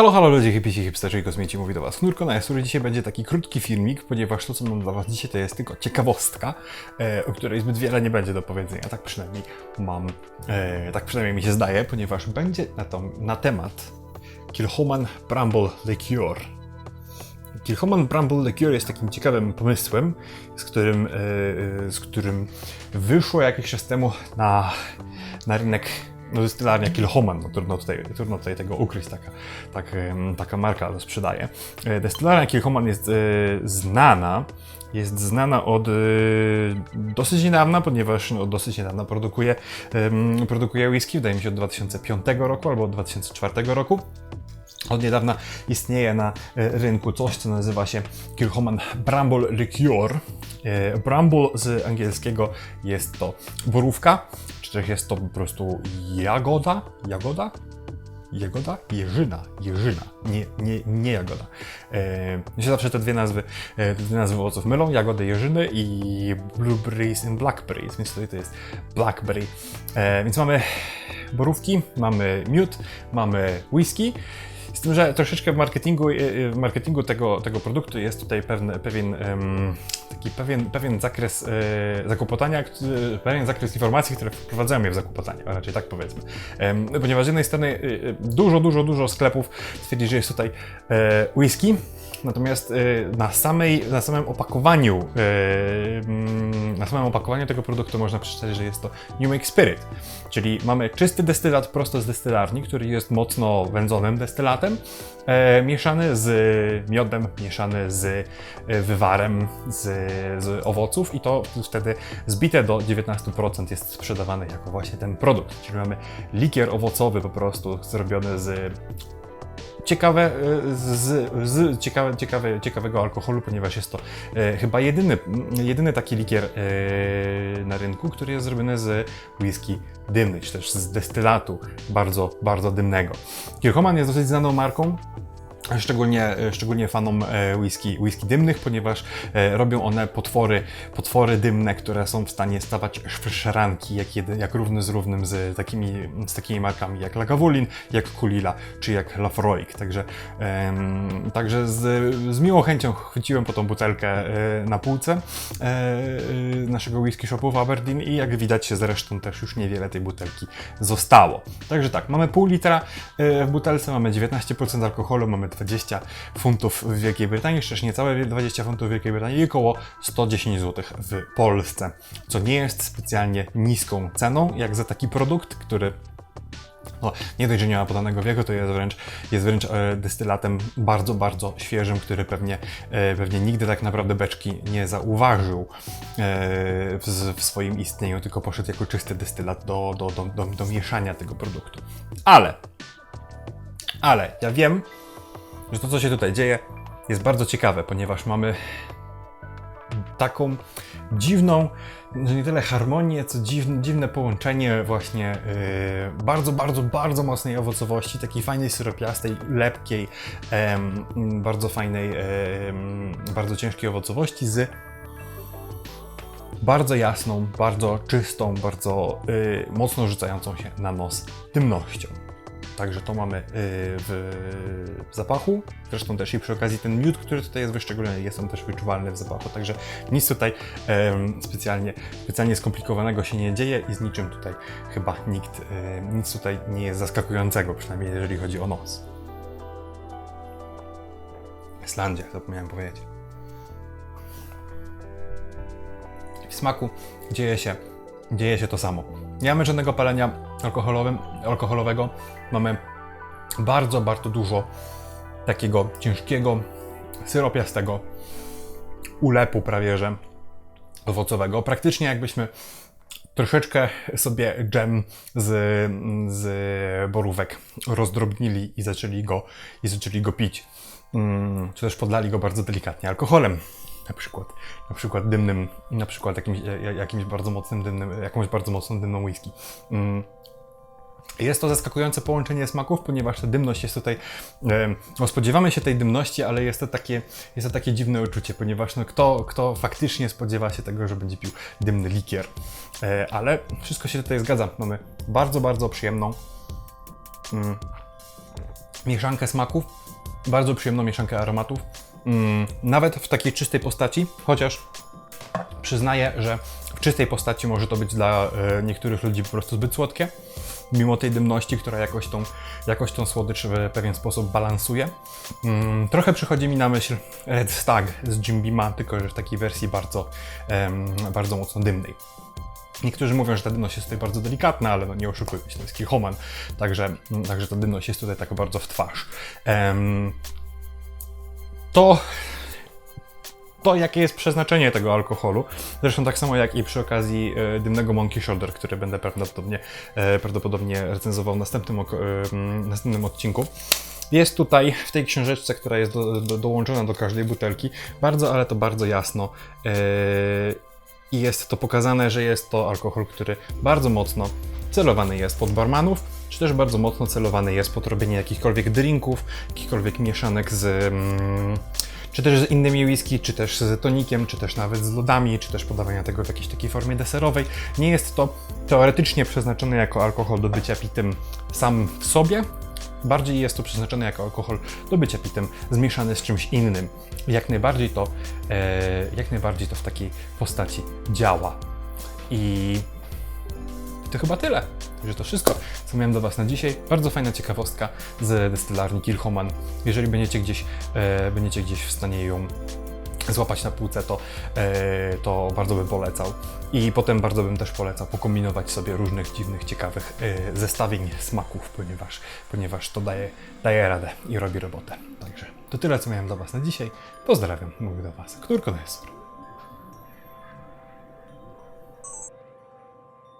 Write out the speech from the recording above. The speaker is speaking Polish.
Halo, halo ludzie, hipici, hipsterzy i kosmici, mówi do Was Nurko na Jasur. Dzisiaj będzie taki krótki filmik, ponieważ to, co mam dla Was dzisiaj, to jest tylko ciekawostka, e, o której zbyt wiele nie będzie do powiedzenia. Tak przynajmniej mam, e, tak przynajmniej mi się zdaje, ponieważ będzie na, na temat Kilhoman Bramble Liqueur. Kilhoman Bramble Liqueur jest takim ciekawym pomysłem, z którym, e, e, z którym wyszło jakiś czas temu na, na rynek no dystylarnia Kilhoman, no trudno tutaj, trudno tutaj tego ukryć, taka, tak, taka marka to sprzedaje. E, Destylarnia Kilhoman jest e, znana, jest znana od e, dosyć niedawna, ponieważ no, dosyć niedawna produkuje, produkuje whisky, wydaje mi się od 2005 roku albo od 2004 roku. Od niedawna istnieje na e, rynku coś, co nazywa się Kilhoman Bramble Liqueur. E, Bramble z angielskiego jest to borówka, czy też jest to po prostu jagoda? Jagoda? Jagoda? Jeżyna. Jeżyna. Nie, nie, nie jagoda. E, mi się zawsze te dwie nazwy, te dwie nazwy owoców mylą. Jagody jeżyny i blueberries and blackberries, więc tutaj to jest blackberry. Więc mamy borówki, mamy miód, mamy whisky. Z tym, że troszeczkę w marketingu, y, w marketingu tego, tego produktu jest tutaj pewne, pewien, taki pewien, pewien zakres e, zakłopotania, który- pewien zakres informacji, które wprowadzają je w zakłopotanie, raczej tak powiedzmy. Em, ponieważ z jednej strony y, y, dużo, dużo, dużo sklepów twierdzi, że jest tutaj e, whisky, Natomiast y, na, samej, na samym opakowaniu y, mm, na samym opakowaniu tego produktu można przeczytać, że jest to New Make Spirit. Czyli mamy czysty destylat prosto z destylarni, który jest mocno wędzonym destylatem, e, mieszany z miodem, mieszany z e, wywarem z, z owoców i to wtedy zbite do 19% jest sprzedawane jako właśnie ten produkt. Czyli mamy likier owocowy po prostu zrobiony z ciekawe, e, z, z ciekawe, ciekawe, ciekawego alkoholu, ponieważ jest to e, chyba jedyny, jedyny taki likier e, na rynku, który jest zrobiony z whisky dymnych, czy też z destylatu bardzo, bardzo dymnego. Kilchoman jest dosyć znaną marką, Szczególnie, szczególnie fanom e, whisky, whisky dymnych, ponieważ e, robią one potwory, potwory dymne, które są w stanie stawać w szaranki, jak, jedy, jak równy z równym z takimi, z takimi markami jak Lagavulin, jak Kulila, czy jak Lafroig. Także, em, także z, z miłą chęcią chwyciłem po tą butelkę e, na półce e, e, naszego whisky shopu w Aberdeen i jak widać zresztą też już niewiele tej butelki zostało. Także tak, mamy pół litra e, w butelce, mamy 19% alkoholu, mamy 20 funtów w Wielkiej Brytanii, jeszcze niecałe 20 funtów w Wielkiej Brytanii i około 110 zł w Polsce, co nie jest specjalnie niską ceną, jak za taki produkt, który no, nie dość, że nie ma podanego wieku, to jest wręcz, jest wręcz e, destylatem bardzo, bardzo świeżym, który pewnie, e, pewnie nigdy tak naprawdę beczki nie zauważył e, w, w swoim istnieniu, tylko poszedł jako czysty destylat do, do, do, do, do mieszania tego produktu. Ale, ale ja wiem, że to, co się tutaj dzieje, jest bardzo ciekawe, ponieważ mamy taką dziwną, że nie tyle harmonię, co dziwne, dziwne połączenie właśnie yy, bardzo, bardzo, bardzo mocnej owocowości, takiej fajnej syropiastej, lepkiej, em, bardzo fajnej, em, bardzo ciężkiej owocowości z bardzo jasną, bardzo czystą, bardzo yy, mocno rzucającą się na nos dymnością. Także to mamy yy, w, zapachu. Zresztą też i przy okazji ten miód, który tutaj jest wyszczególniony, jest on też wyczuwalny w zapachu. Także nic tutaj specjalnie, specjalnie skomplikowanego się nie dzieje i z niczym tutaj chyba nikt, e, nic tutaj nie jest zaskakującego, przynajmniej jeżeli chodzi o nos. Islandia, zapomniałem powiedzieć. W smaku dzieje się, dzieje się to samo. Nie mamy żadnego palenia alkoholowym, alkoholowego. Mamy bardzo, bardzo dużo takiego ciężkiego, syropiastego ulepu prawie że owocowego. Praktycznie jakbyśmy troszeczkę sobie dżem z, z borówek rozdrobnili i zaczęli go, i zaczęli go pić. Mm, czy też podlali go bardzo delikatnie alkoholem. Na przykład, na przykład dymnym, na przykład jakimś, ja- jakimś bardzo mocnym dymnym, jakąś bardzo mocną dymną whisky. Mm. Jest to zaskakujące połączenie smaków, ponieważ ta dymność jest tutaj. No spodziewamy się tej dymności, ale jest to takie, jest to takie dziwne uczucie, ponieważ no, kto, kto faktycznie spodziewa się tego, że będzie pił dymny likier. E, ale wszystko się tutaj zgadza. Mamy bardzo, bardzo przyjemną, mm, mieszankę smaków, bardzo przyjemną mieszankę aromatów. Mm, nawet w takiej czystej postaci, chociaż przyznaję, że w czystej postaci może to być dla e, niektórych ludzi po prostu zbyt słodkie, mimo tej dymności, która jakoś tą, jakoś tą słodycz w pewien sposób balansuje. Mm, trochę przychodzi mi na myśl Red Stag z Jim Beama, tylko że w takiej wersji bardzo, bardzo mocno dymnej. Niektórzy mówią, że ta dymność jest tutaj bardzo delikatna, ale no nie oszukujmy się, to jest Kilhoman, także, także ta dymność jest tutaj tak bardzo w twarz. Em, to to, jakie jest przeznaczenie tego alkoholu. Zresztą tak samo jak i przy okazji e, dymnego Monkey Shoulder, który będę prawdopodobnie, e, prawdopodobnie recenzował w następnym, e, następnym odcinku. Jest tutaj w tej książeczce, która jest do, do, dołączona do każdej butelki, bardzo, ale to bardzo jasno. e, I jest to pokazane, że jest to alkohol, który bardzo mocno celowany jest pod barmanów, czy też bardzo mocno celowany jest pod robienie jakichkolwiek drinków, jakichkolwiek mieszanek z. Mm, czy też z innymi whisky, czy też z tonikiem, czy też nawet z lodami, czy też podawania tego w jakiejś takiej formie deserowej. Nie jest to teoretycznie przeznaczone jako alkohol do bycia pitym sam w sobie, bardziej jest to przeznaczone jako alkohol do bycia pitym zmieszany z czymś innym. Jak najbardziej to, e, jak najbardziej to w takiej postaci działa. I to chyba tyle. Także to wszystko, co miałem do Was na dzisiaj. Bardzo fajna ciekawostka z destylarni Kilhoman. Jeżeli będziecie gdzieś, e, będziecie gdzieś w stanie ją złapać na półce, to, e, to bardzo bym polecał. I potem bardzo bym też polecał pokombinować sobie różnych dziwnych, ciekawych e, zestawień smaków, ponieważ, ponieważ to daje, daje radę i robi robotę. Także to tyle, co miałem dla Was na dzisiaj. Pozdrawiam, mówię do Was. Knurko Nestor.